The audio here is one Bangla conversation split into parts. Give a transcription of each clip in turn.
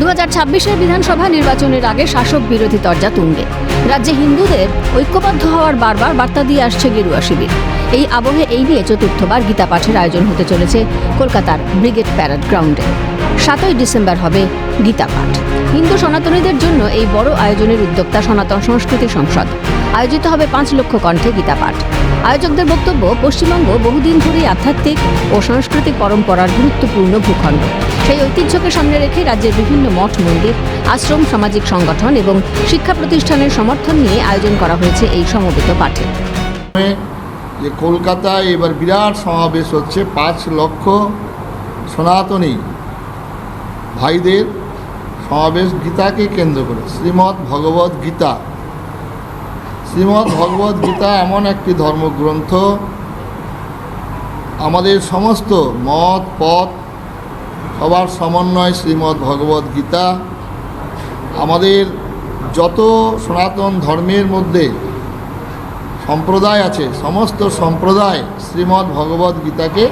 দু হাজার ছাব্বিশের বিধানসভা নির্বাচনের আগে শাসক বিরোধী তরজা তুঙ্গে। রাজ্যে হিন্দুদের ঐক্যবদ্ধ হওয়ার বারবার বার্তা দিয়ে আসছে গেরুয়া শিবির। এই আবহে এই নিয়ে চতুর্থবার গীতা পাঠের আয়োজন হতে চলেছে কলকাতার ব্রিগেড প্যারেড গ্রাউন্ডে। সাতই ডিসেম্বর হবে গীতা পাঠ হিন্দু সনাতনীদের জন্য এই বড় আয়োজনের উদ্যোক্তা সনাতন সংস্কৃতি সংসদ। আয়োজিত হবে পাঁচ লক্ষ কণ্ঠে গীতা পাঠ আয়োজকদের বক্তব্য পশ্চিমবঙ্গ বহুদিন ধরেই আধ্যাত্মিক ও সাংস্কৃতিক পরম্পরার গুরুত্বপূর্ণ ভূখণ্ড। সেই ঐতিহ্যকে সামনে রেখে রাজ্যের বিভিন্ন মঠ, মন্দির, আশ্রম, সামাজিক সংগঠন এবং শিক্ষা প্রতিষ্ঠানের সমর্থন নিয়ে আয়োজন করা হয়েছে এই সমবেত পাঠে। যে কলকাতায় এবার বিরাট সমাবেশ হচ্ছে, পাঁচ লক্ষ সনাতনী ভাইদের সমাবেশ গীতাকে কেন্দ্র করে। শ্রীমৎ ভগবদ গীতা। শ্রীমদ্ ভগবদ গীতা এমন একটি ধর্মগ্রন্থ। আমাদের সমস্ত মত, পথ সবার সমন্বয় শ্রীমদ্ ভগবদ গীতা। আমাদের যত সনাতন ধর্মের মধ্যে সম্প্রদায় আছে সমস্ত সম্প্রদায় শ্রীমদ্ ভগবদ গীতাকে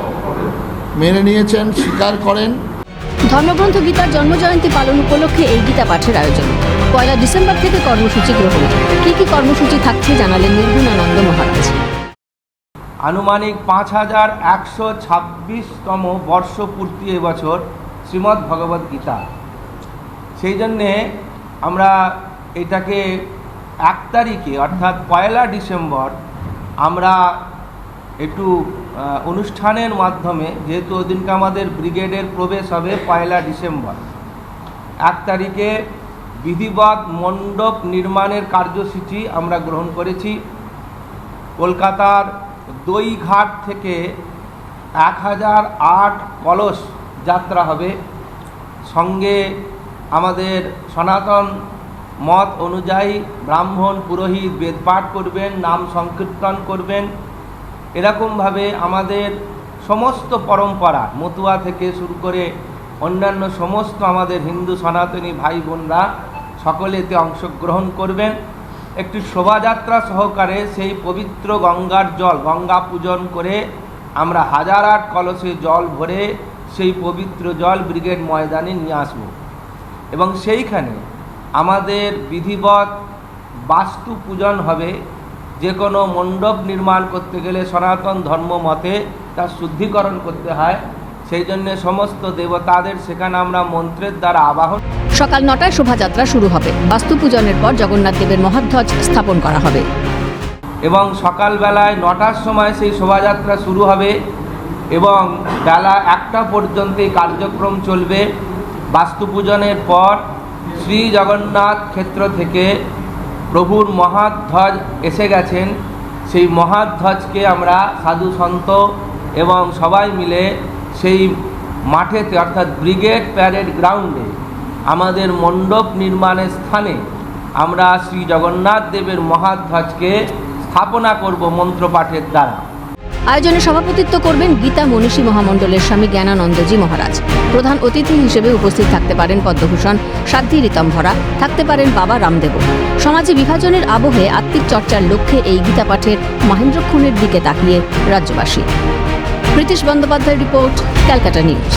মেনে নিয়েছেন স্বীকার করেন। ধর্মগ্রন্থ গীতার জন্মজয়ন্তী পালন উপলক্ষে এই গীতা পাঠের আয়োজন। পয়লা ডিসেম্বর থেকে কর্মসূচি গ্রহণ। কি কি কর্মসূচি থাকছে জানালেন নির্গুণানন্দ মহারাজ। আনুমানিক পাঁচ হাজার একশো ছাব্বিশতম বর্ষপূর্তি এবছর শ্রীমদ্ ভগবদ গীতা। সেই জন্যে আমরা এটাকে এক তারিখে, অর্থাৎ পয়লা ডিসেম্বর, আমরা একটু অনুষ্ঠানের মাধ্যমে, যেহেতু ওদিনকে আমাদের ব্রিগেডের প্রবেশ হবে পয়লা ডিসেম্বর, এক তারিখে বিধিবৎ মণ্ডপ নির্মাণের কার্যসূচি আমরা গ্রহণ করেছি। কলকাতার দইঘাট থেকে এক হাজার আট কলস যাত্রা হবে। সঙ্গে আমাদের সনাতন মত অনুযায়ী ব্রাহ্মণ পুরোহিত বেদপাঠ করবেন, নাম সংকীর্তন করবেন। এরকমভাবে আমাদের সমস্ত পরম্পরা, মতুয়া থেকে শুরু করে অন্যান্য সমস্ত আমাদের হিন্দু সনাতনী ভাই বোনরা সকলে এতে অংশগ্রহণ করবেন। একটি শোভাযাত্রা সহকারে সেই পবিত্র গঙ্গার জল, গঙ্গা পূজন করে আমরা হাজার আট কলসে জল ভরে সেই পবিত্র জল ব্রিগেড ময়দানে নিয়ে আসব। এবং সেইখানে আমাদের বিধিবৎ বাস্তু পূজন হবে। যে কোনো মণ্ডপ নির্মাণ করতে গেলে সনাতন ধর্ম মতে তার শুদ্ধিকরণ করতে হয়। সেই জন্য সমস্ত দেবতাদের সেখানে আমরা মন্ত্রের দ্বারা আবাহন সকাল নটায় শোভাযাত্রা শুরু হবে। বাস্তু পূজনের পর জগন্নাথ দেবের মহাধ্বজ স্থাপন করা হবে। এবং সকালবেলায় নটার সময় সেই শোভাযাত্রা শুরু হবে। এবং বেলা একটা পর্যন্ত এই কার্যক্রম চলবে। বাস্তু পূজনের পর শ্রী জগন্নাথ ক্ষেত্র থেকে প্রভুর মহাধ্বজ এসে গেছেন। সেই মহাধ্বজকে আমরা সাধু সন্ত এবং সবাই মিলে সেই মাঠেতে, অর্থাৎ ব্রিগেড প্যারেড গ্রাউন্ডে, আমাদের মণ্ডপ নির্মাণের স্থানে আমরা শ্রী জগন্নাথ দেবের মহাধ্বজকে স্থাপনা করব মন্ত্রপাঠের দ্বারা। আয়োজনে সভাপতিত্ব করবেন গীতা মনীষী মহামণ্ডলের স্বামী জ্ঞানানন্দজি মহারাজ। প্রধান অতিথি হিসেবে উপস্থিত থাকতে পারেন পদ্মভূষণ সাধ্বী রীতম্ভরা থাকতে পারেন বাবা রামদেব। সমাজে বিভাজনের আবহে আত্মিক চর্চার লক্ষ্যে এই গীতা পাঠের মহেন্দ্রক্ষণের দিকে তাকিয়ে রাজ্যবাসী। প্রীতিশ বন্দ্যোপাধ্যায়ের রিপোর্ট, ক্যালকাটা নিউজ।